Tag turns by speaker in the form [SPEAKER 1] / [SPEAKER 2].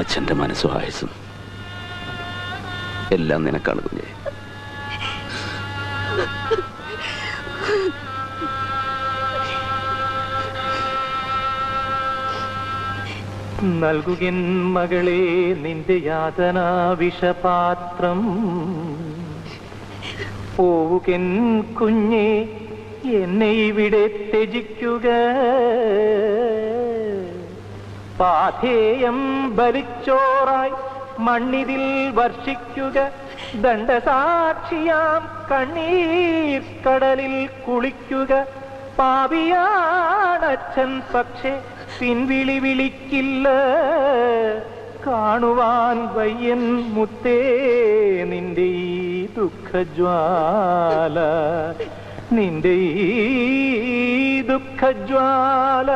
[SPEAKER 1] അച്ഛന്റെ മനസ്സും ആയുസും. എല്ലാം നിനക്കാണ് കുഞ്ഞെ.
[SPEAKER 2] നൽകുകിൻ മകളെ നിന്റെ യാതന വിഷപാത്രം പോവുകൻ കുഞ്ഞെ എന്നെ ഇവിടെ ത്യജിക്കുക. പാഥേയം ബലിച്ചോറായി മണ്ണിതിൽ വർഷിക്കുക ദണ്ഡസാക്ഷിയാം കണ്ണീർ കടലിൽ കുളിക്കുക പാപിയാണച്ഛൻ പക്ഷെ പിൻവിളി വിളിക്കില്ല. കാണുവാൻ വയ്യൻ മുത്തേ നിന്റെ ഈ ദുഃഖജ്വാല നിന്റെ ഈ ദുഃഖജ്വാല.